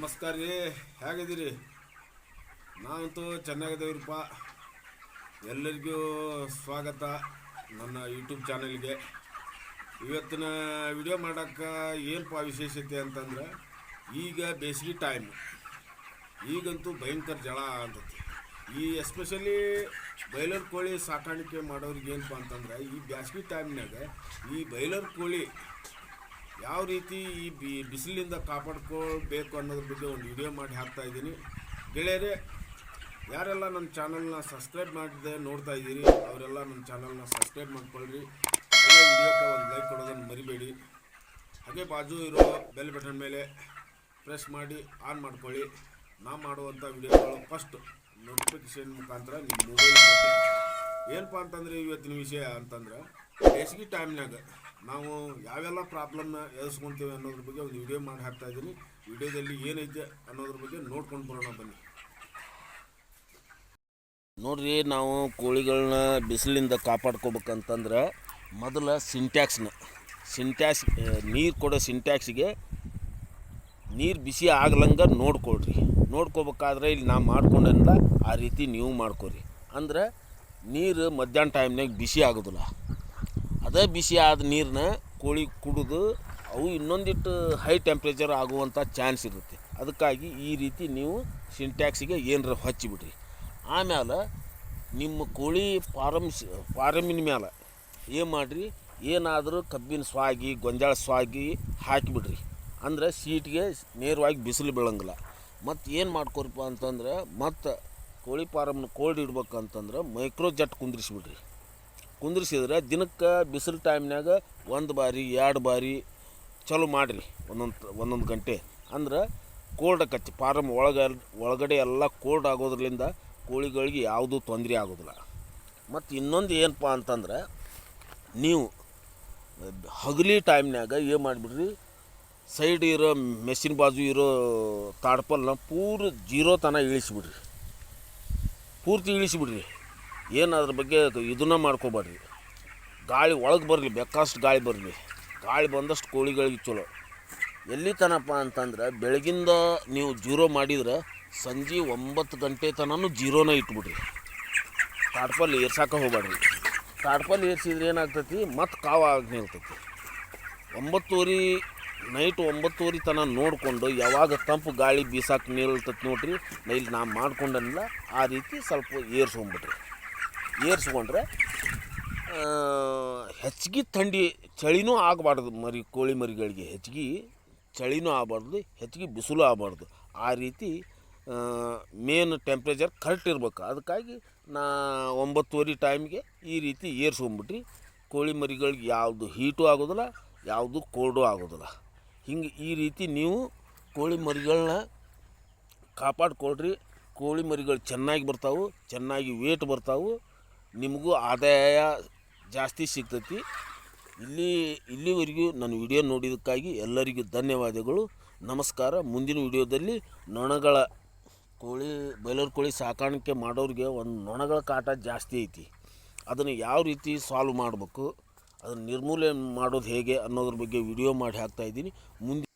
ನಮಸ್ಕಾರ ರೀ ಹೇಗಿದ್ದೀರಿ? ನಾವಂತೂ ಚೆನ್ನಾಗಿದ್ದೇವ್ರಪ್ಪ. ಎಲ್ಲರಿಗೂ ಸ್ವಾಗತ ನನ್ನ ಯೂಟ್ಯೂಬ್ ಚಾನಲ್ಗೆ. ಇವತ್ತಿನ ವಿಡಿಯೋ ಮಾಡೋಕ್ಕೆ ಏನಪ್ಪ ವಿಶೇಷತೆ ಅಂತಂದ್ರೆ, ಈಗ ಬೇಸಿಗೆ ಟೈಮ್ ಈಗಂತೂ ಭಯಂಕರ ಜಳ ಅಂತತಿ ಈ ಎಸ್ಪೆಷಲಿ ಬೈಲರ್ ಕೋಳಿ ಸಾಕಾಣಿಕೆ ಮಾಡೋರಿಗೆ ಏನಪ್ಪ ಅಂತಂದ್ರೆ, ಈ ಬ್ಯಾಸ್ಗೆ ಟೈಮ್ನಾಗ ಈ ಬೈಲರ್ ಕೋಳಿ ಯಾವ ರೀತಿ ಈ ಬಿ ಬಿಸಿಲಿಂದ ಕಾಪಾಡ್ಕೊಳ್ಬೇಕು ಅನ್ನೋದ್ರ ಬಗ್ಗೆ ಒಂದು ವಿಡಿಯೋ ಮಾಡಿ ಹಾಕ್ತಾ ಇದ್ದೀನಿ. ಗೆಳೆಯರೇ, ಯಾರೆಲ್ಲ ನನ್ನ ಚಾನಲ್ನ ಸಬ್ಸ್ಕ್ರೈಬ್ ಮಾಡಿದೆ ನೋಡ್ತಾ ಇದ್ದೀರಿ, ಅವರೆಲ್ಲ ನನ್ನ ಚಾನಲ್ನ ಸಬ್ಸ್ಕ್ರೈಬ್ ಮಾಡ್ಕೊಳ್ಳ್ರಿ. ಹಾಗೆ ವಿಡಿಯೋಕ್ಕೆ ಒಂದು ಲೈಕ್ ಕೊಡೋದನ್ನು ಮರಿಬೇಡಿ. ಹಾಗೆ ಬಾಜು ಇರೋ ಬೆಲ್ ಬಟನ್ ಮೇಲೆ ಪ್ರೆಸ್ ಮಾಡಿ ಆನ್ ಮಾಡ್ಕೊಳ್ಳಿ. ನಾ ಮಾಡುವಂಥ ವಿಡಿಯೋಗಳು ಫಸ್ಟ್ ನೋಟಿಫಿಕೇಷನ್ ಮುಖಾಂತರ ನಿಮ್ಮ ಮೊಬೈಲ್ ಏನಪ್ಪ ಅಂತಂದರೆ ಇವತ್ತಿನ ವಿಷಯ ಅಂತಂದ್ರೆ, ಬೇಸಿಗೆ ಟೈಮ್ನಾಗ ನಾವು ಯಾವೆಲ್ಲ ಪ್ರಾಬ್ಲಮ್ನ ಎದುರಿಸ್ಕೊಂತೀವಿ ಅನ್ನೋದ್ರ ಬಗ್ಗೆ ಒಂದು ವಿಡಿಯೋ ಮಾಡಿ ಹಾಕ್ತಾ ಇದ್ದೀನಿ. ವಿಡಿಯೋದಲ್ಲಿ ಏನೈತೆ ಅನ್ನೋದ್ರ ಬಗ್ಗೆ ನೋಡ್ಕೊಂಡು ಬರೋಣ ಬನ್ನಿ. ನೋಡ್ರಿ, ನಾವು ಕೋಳಿಗಳನ್ನ ಬಿಸಿಲಿಂದ ಕಾಪಾಡ್ಕೋಬೇಕಂತಂದ್ರೆ ಮೊದಲ ಸಿಂಟ್ಯಾಕ್ಸ್ನ ಸಿಂಟ್ಯಾಕ್ಸ್ ನೀರು ಕೊಡೋ ಸಿಂಟ್ಯಾಕ್ಸಿಗೆ ನೀರು ಬಿಸಿ ಆಗ್ಲಂಗೆ ನೋಡ್ಕೊಳ್ರಿ. ನೋಡ್ಕೋಬೇಕಾದ್ರೆ ಇಲ್ಲಿ ನಾ ಮಾಡ್ಕೊಂಡಂದ್ರೆ ಆ ರೀತಿ ನೀವು ಮಾಡ್ಕೊರಿ. ಅಂದ್ರೆ ನೀರು ಮಧ್ಯಾಹ್ನ ಟೈಮ್ನಾಗ ಬಿಸಿ ಆಗೋದಿಲ್ಲ. ಅದೇ ಬಿಸಿ ಆದ ನೀರನ್ನ ಕೋಳಿ ಕುಡಿದು ಅವು ಇನ್ನೊಂದಿಟ್ಟು ಹೈ ಟೆಂಪ್ರೇಚರ್ ಆಗುವಂಥ ಚಾನ್ಸ್ ಇರುತ್ತೆ. ಅದಕ್ಕಾಗಿ ಈ ರೀತಿ ನೀವು ಸಿಂಟ್ಯಾಕ್ಸಿಗೆ ಏನರ ಹಚ್ಚಿಬಿಡ್ರಿ. ಆಮೇಲೆ ನಿಮ್ಮ ಕೋಳಿ ಫಾರಮ್ ಫಾರಮಿನ ಮೇಲೆ ಏನು ಮಾಡಿರಿ? ಏನಾದರೂ ಕಬ್ಬಿನ ಸ್ವಾಗಿ, ಗೊಂಜಾಳ ಸ್ವಾಗಿ ಹಾಕಿಬಿಡ್ರಿ. ಅಂದ್ರೆ ಸೀಟ್ಗೆ ನೇರವಾಗಿ ಬಿಸಿಲು ಬೀಳಂಗಿಲ್ಲ. ಮತ್ತು ಏನು ಮಾಡ್ಕೊರಿಪ್ಪ ಅಂತಂದ್ರೆ ಮತ್ತು ಕೋಳಿ ಫಾರಮ್ನ ಕೋಲ್ಡ್ ಇಡ್ಬೇಕಂತಂದ್ರೆ ಮೈಕ್ರೋ ಜಟ್ ಕುಂದ್ರಿಸ್ಬಿಡ್ರಿ. ಕುಂದ್ರಿಸಿದ್ರೆ ದಿನಕ್ಕೆ ಬಿಸಿಲು ಟೈಮ್ನಾಗ ಒಂದು ಬಾರಿ, ಎರಡು ಬಾರಿ ಚಲೋ ಮಾಡಿರಿ ಒಂದೊಂದು ಒಂದೊಂದು ಗಂಟೆ. ಅಂದ್ರೆ ಕೋಲ್ಡ್ ಕಚ್ಚಿ ಫಾರಮ್ ಒಳಗೆ, ಒಳಗಡೆ ಎಲ್ಲ ಕೋಲ್ಡ್ ಆಗೋದ್ರಿಂದ ಕೋಳಿಗಳಿಗೆ ಯಾವುದೂ ತೊಂದರೆ ಆಗೋದಿಲ್ಲ. ಮತ್ತು ಇನ್ನೊಂದು ಏನಪ್ಪ ಅಂತಂದ್ರೆ ನೀವು ಹಗಲಿ ಟೈಮ್ನಾಗ ಏನು ಮಾಡಿಬಿಡ್ರಿ? ಸೈಡ್ ಇರೋ ಮೆಷಿನ್ ಬಾಜು ಇರೋ ತಾಡ್ಪಲ್ನ ಪೂರ ಜೀರೋ ತನ ಇಳಿಸಿಬಿಡ್ರಿ. ಪೂರ್ತಿ ಇಳಿಸಿಬಿಡ್ರಿ. ಏನು ಅದ್ರ ಬಗ್ಗೆ ಇದನ್ನ ಮಾಡ್ಕೋಬೇಡ್ರಿ. ಗಾಳಿ ಒಳಗೆ ಬರಲಿ, ಬೇಕಾಷ್ಟು ಗಾಳಿ ಬರಲಿ. ಗಾಳಿ ಬಂದಷ್ಟು ಕೋಳಿಗಳಿಗೆ ಚಲೋ. ಎಲ್ಲಿ ತನಪ್ಪ ಅಂತಂದ್ರೆ ಬೆಳಗಿಂದ ನೀವು ಜೀರೋ ಮಾಡಿದ್ರೆ ಸಂಜೆ ಒಂಬತ್ತು ಗಂಟೆ ತನೂ ಜೀರೋನ ಇಟ್ಬಿಡ್ರಿ. ತಾಡ್ಪಲ್ಲಿ ಏರ್ಸಾಕ ಹೋಗ್ಬೇಡ್ರಿ ತಾಡ್ಪಲ್ಲಿ ಏರ್ಸಿದ್ರೆ ಏನಾಗ್ತೈತಿ? ಮತ್ತು ಕಾವು ಆಗಿ ನಿಲ್ತೈತಿ. ಒಂಬತ್ತುವರೆ, ನೈಟ್ ಒಂಬತ್ತುವರೆ ತನ ನೋಡಿಕೊಂಡು ಯಾವಾಗ ತಂಪು ಗಾಳಿ ಬೀಸಾಕ ನಿಲ್ತೈತಿ ನೋಡ್ರಿ. ಇಲ್ಲಿ ನಾ ಮಾಡ್ಕೊಂಡನಿಲ್ಲ, ಆ ರೀತಿ ಸ್ವಲ್ಪ ಏರ್ಸ್ಕೊಂಬಿಡ್ರಿ. ಏರ್ಸ್ಕೊಂಡ್ರೆ ಹೆಚ್ಚಿಗೆ ಥಂಡಿ, ಚಳಿನೂ ಆಗಬಾರ್ದು ಮರಿ, ಕೋಳಿ ಮರಿಗಳಿಗೆ ಹೆಚ್ಚಿಗೆ, ಚಳಿನೂ ಆಗಬಾರ್ದು, ಹೆಚ್ಚಿಗೆ ಬಿಸಿಲು ಆಗಬಾರ್ದು. ಆ ರೀತಿ ಮೇನ್ ಟೆಂಪ್ರೇಚರ್ ಕರೆಕ್ಟ್ ಇರ್ಬೇಕು. ಅದಕ್ಕಾಗಿ ನಾ ಒಂಬತ್ತುವರೆ ಟೈಮ್ಗೆ ಈ ರೀತಿ ಏರ್ಸ್ಕೊಂಬಿಟ್ರಿ ಕೋಳಿ ಮರಿಗಳಿಗೆ ಯಾವುದು ಹೀಟು ಆಗೋದಿಲ್ಲ, ಯಾವುದು ಕೋಲ್ಡು ಆಗೋದಿಲ್ಲ. ಹಿಂಗೆ ಈ ರೀತಿ ನೀವು ಕೋಳಿ ಮರಿಗಳನ್ನ ಕಾಪಾಡ್ಕೊಳ್ರಿ. ಕೋಳಿ ಮರಿಗಳು ಚೆನ್ನಾಗಿ ಬರ್ತಾವೆ, ಚೆನ್ನಾಗಿ ವೇಟ್ ಬರ್ತಾವೆ. ನಿಮಗೂ ಆದಾಯ ಜಾಸ್ತಿ ಸಿಗ್ತೈತಿ. ಇಲ್ಲಿ, ಇಲ್ಲಿವರೆಗೂ ನನ್ನ ವಿಡಿಯೋ ನೋಡಿದ್ದಕ್ಕಾಗಿ ಎಲ್ಲರಿಗೂ ಧನ್ಯವಾದಗಳು. ನಮಸ್ಕಾರ. ಮುಂದಿನ ವಿಡಿಯೋದಲ್ಲಿ ನೊಣಗಳ ಕೋಳಿ, ಬೈಲರ್ ಕೋಳಿ ಸಾಕಾಣಿಕೆ ಮಾಡೋರಿಗೆ ಒಂದು ನೊಣಗಳ ಕಾಟ ಜಾಸ್ತಿ ಐತಿ. ಅದನ್ನು ಯಾವ ರೀತಿ ಸಾಲ್ವ್ ಮಾಡಬೇಕು, ಅದನ್ನು ನಿರ್ಮೂಲನೆ ಮಾಡೋದು ಹೇಗೆ ಅನ್ನೋದ್ರ ಬಗ್ಗೆ ವಿಡಿಯೋ ಮಾಡಿ ಹಾಕ್ತಾಯಿದ್ದೀನಿ ಮುಂದೆ